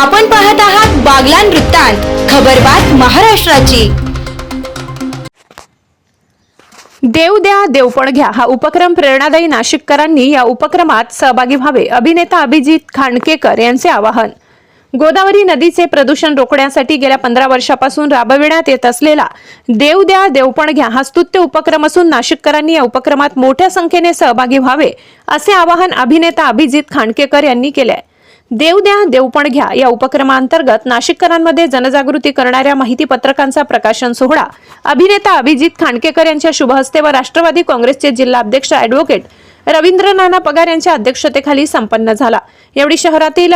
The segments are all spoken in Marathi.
आपण पाहत आहात बागलान वृत्तांत खबरबात महाराष्ट्राची. देव द्या देवपण घ्या हा उपक्रम प्रेरणादायी नाशिककरांनी या उपक्रमात सहभागी व्हावे अभिनेता अभिजित खांडकेकर यांचे आवाहन. गोदावरी नदीचे प्रदूषण रोखण्यासाठी गेल्या पंधरा वर्षापासून राबविण्यात येत असलेला देव द्या देवपण घ्या हा स्तुत्य उपक्रम असून नाशिककरांनी या उपक्रमात मोठ्या संख्येने सहभागी व्हावे असे आवाहन अभिनेता अभिजित खांडकेकर यांनी केले आहे देव द्या देवपण घ्या या उपक्रमांतर्गत नाशिककरांमध्ये जनजागृती करणाऱ्या माहिती पत्रकांचा प्रकाशन सोहळा. अभिनेता अभिजित खांडकेकर यांच्या शुभहस्ते व राष्ट्रवादी काँग्रेसचे जिल्हाध्यक्ष अॅडव्होकेट रवींद्र नाना पगार यांच्या अध्यक्षतेखाली संपन्न झाला. यावेळी शहरातील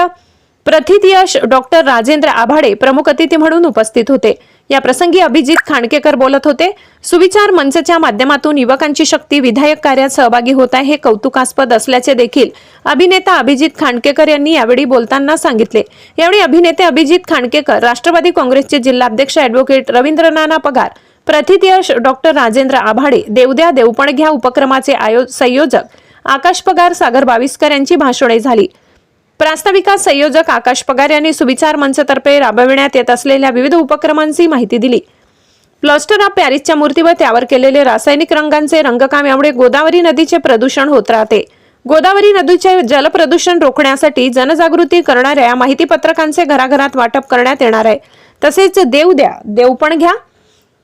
प्रथितयश डॉक्टर राजेंद्र आभाडे प्रमुख अतिथी म्हणून उपस्थित होते. या प्रसंगी अभिजित खांडकेकर बोलत होते सुविचार मंचच्या माध्यमातून युवकांची शक्ती विधायक कार्यात सहभागी होत आहे हे कौतुकास्पद असल्याचे देखील अभिनेता अभिजित खांडकेकर यांनी यावेळी बोलताना सांगितले. यावेळी अभिनेते अभिजित खांडकेकर राष्ट्रवादी काँग्रेसचे जिल्हाध्यक्ष अॅडव्होकेट रवींद्र नाना पगार प्रथितयश डॉक्टर राजेंद्र आभाडे देवद्या देवपण घ्या उपक्रमाचे आयो संयोजक आकाश पगार सागर बाविस्कर यांची भाषणे झाली. प्रास्ताविका संयोजक आकाश पगार यांनी सुविचार मंचतर्फे राबविण्यात येत असलेल्या विविध उपक्रमांची माहिती दिली. प्लास्टर ऑफ पॅरिसच्या मूर्तीवर त्यावर केलेले रासायनिक रंगांचे रंगकाम यामुळे गोदावरी नदीचे प्रदूषण होत राहते. गोदावरी नदीचे जलप्रदूषण रोखण्यासाठी जनजागृती करणाऱ्या या माहिती पत्रकांचे घराघरात वाटप करण्यात येणार आहे. तसेच देव द्या देवपण घ्या.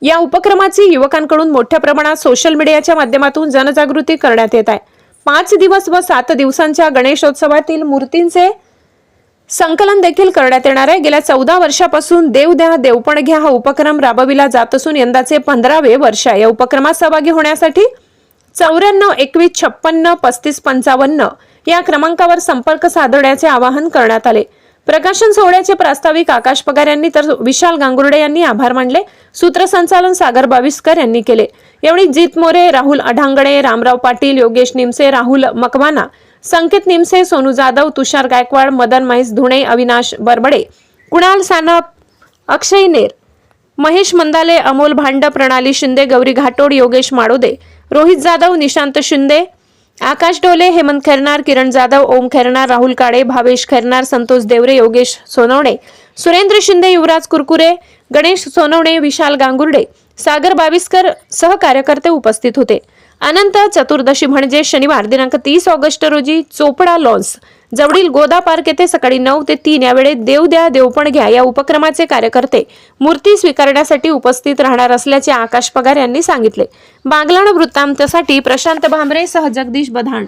या उपक्रमाची युवकांकडून मोठ्या प्रमाणात सोशल मीडियाच्या माध्यमातून जनजागृती करण्यात येत आहे. पाच दिवस व सात दिवसांच्या गणेशोत्सवातील मूर्तींचे संकलन देखील करण्यात येणार आहे. गेल्या चौदा वर्षापासून देव द्या देवपण घ्या हा उपक्रम राबविला जात असून यंदाचे पंधरावे वर्ष आहे. या उपक्रमात सहभागी होण्यासाठी चौऱ्याण्णव एकवीस छप्पन्न पस्तीस पंचावन्न या क्रमांकावर संपर्क साधण्याचे आवाहन करण्यात आले. प्रकाशन सोहळ्याचे प्रास्ताविक आकाश पगार यांनी तर विशाल गांगुर्डे यांनी आभार मानले. सूत्रसंचालन सागर बाविस्कर यांनी केले. यावेळी जित मोरे राहुल अढांगणे रामराव पाटील योगेश निमसे राहुल मकवाना संकेत निमसे सोनू जाधव तुषार गायकवाड मदन महेश धुणे अविनाश बरबडे कुणाल सानप अक्षय नेर महेश मंदाले अमोल भांड प्रणाली शिंदे गौरी घाटोड योगेश माडोदे रोहित जाधव निशांत शिंदे आकाश डोले हेमंत खैरनार किरण जाधव ओम खैरनार राहुल काळे भावेश खैरनार संतोष देवरे योगेश सोनवणे सुरेंद्र शिंदे युवराज कुरकुरे गणेश सोनवणे विशाल गांगुर्डे सागर बाविस्कर सह कार्यकर्ते उपस्थित होते. अनंत चतुर्दशी म्हणजे शनिवार दिनांक तीस ऑगस्ट रोजी चोपडा लॉन्स जवळील गोदा पार्क येथे सकाळी नऊ ते तीन या वेळेत देव द्या देवपण घ्या या उपक्रमाचे कार्यकर्ते मूर्ती स्वीकारण्यासाठी उपस्थित राहणार असल्याचे आकाश पगार यांनी सांगितले. बागलाण वृत्तांतसाठी प्रशांत भांबरे सह जगदीश बधाण